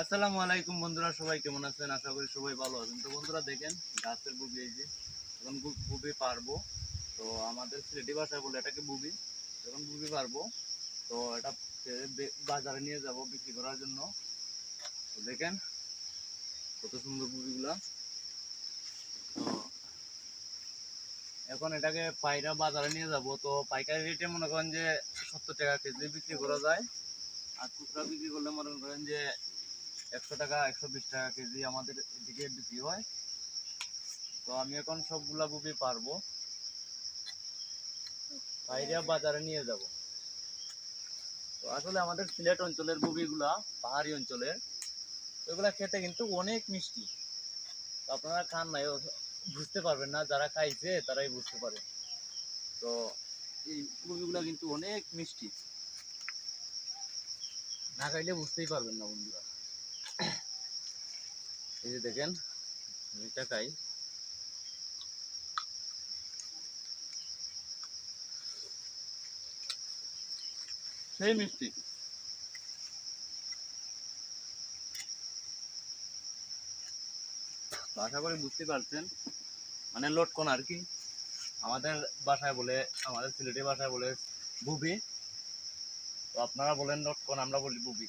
আসসালামু আলাইকুম বন্ধুরা, সবাই কেমন আছেন? আশা করি সবাই ভালো আছেন। তো বন্ধুরা, দেখেন, গাছের বুবি এই যে, এখন বুবি পারব। তো আমাদের সিলেটি ভাষায় বলে এটাকে বুবি। যখন বুবি পারব। তো এটা বাজারে নিয়ে যাব বিক্রি করার জন্য। তো দেখেন, কত সুন্দর বুবিগুলা। তো এখন এটাকে পাইরা বাজারে নিয়ে যাব। তো পাইকারি রেটে মনে করেন যে সত্তর টাকা কেজি বিক্রি করা যায়। আর খুচরা বিক্রি করলে মনে করেন যে একশো টাকা, একশো বিশ টাকা কেজি আমাদের এদিকে বিক্রি হয়। তো আমি এখন সবগুলা বুবি পারব। বাইরে বাজারে নিয়ে যাব। তো আসলে আমাদের সিলেট অঞ্চলের বুবিগুলা পাহাড়ি অঞ্চলের, এগুলা খেতে কিন্তু অনেক মিষ্টি। আপনারা খান নাই বুঝতে পারবেন না, যারা খাইছে তারাই বুঝতে পারে। তো এই বুবিগুলা কিন্তু অনেক মিষ্টি। না খাইলে বুঝতেই পারবেন না বন্ধুরা। এই যে দেখেন সেই মিষ্টি। আশা করি বুঝতে পারছেন। মানে লটকন আর কি। আমাদের বাসায় বলে, আমাদের সিলেটি বাসায় বলে বুবি। তো আপনারা বলেন লটকন, আমরা বলি বুবি।